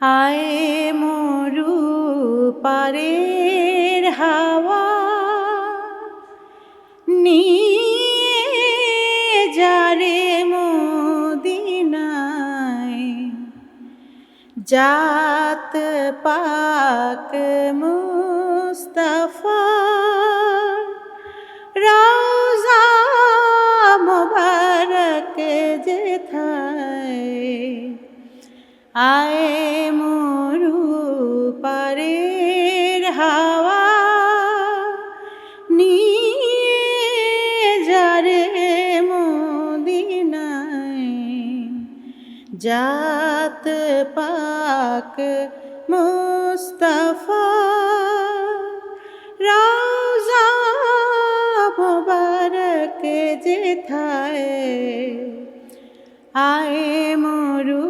আয়ে মরু পারের হাওয়া নিয়ে যারে মদিনায় জাত পাক মুস্তাফা রওজা মোবারক যেথায় আয়ে জাত পাক মুস্তফা রওজা যে থায় আয়ে মরু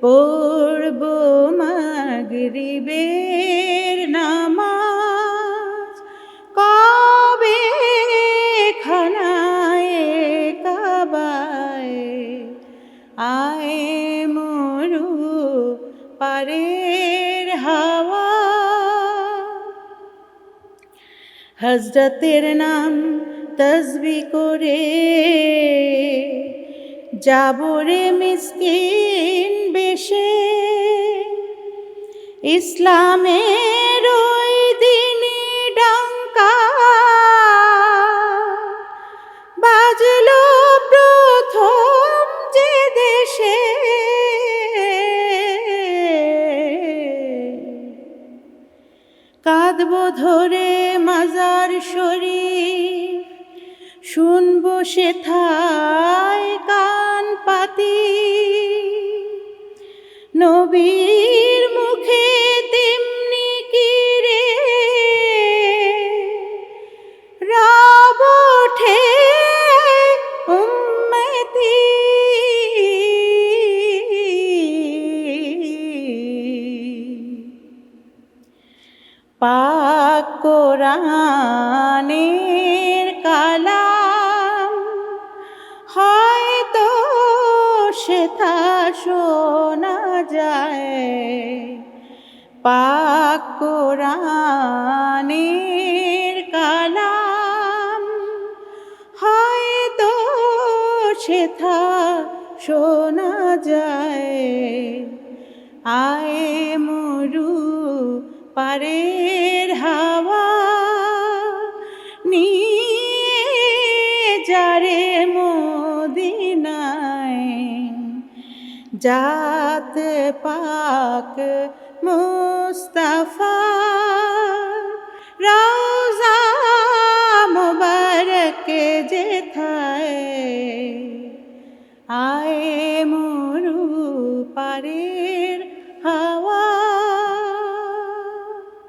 পড়ব মাগরিবের নামাজ। কবে খানায় কাবায়? আয়ে মরু পারের হাওয়া। হজরতের নাম তসবি করে যাবরে মিসকিন বেশে। ইসলামের ওই দিনই ডঙ্কা। বাজলো প্রথম যে দেশে। কাঁদব ধরে মাজার শরীর শুনব সে থায় কান পাতি। নবীর মুখে তেমনি কি রে? রব ওঠে উম্মতি। পাক কোরআনের সেথা শোনা যায়। পাক কোরআনের কালাম হয়তো সেথা শোনা যায়। আয়ে মরু পারের জাত পাক মুস্তাফা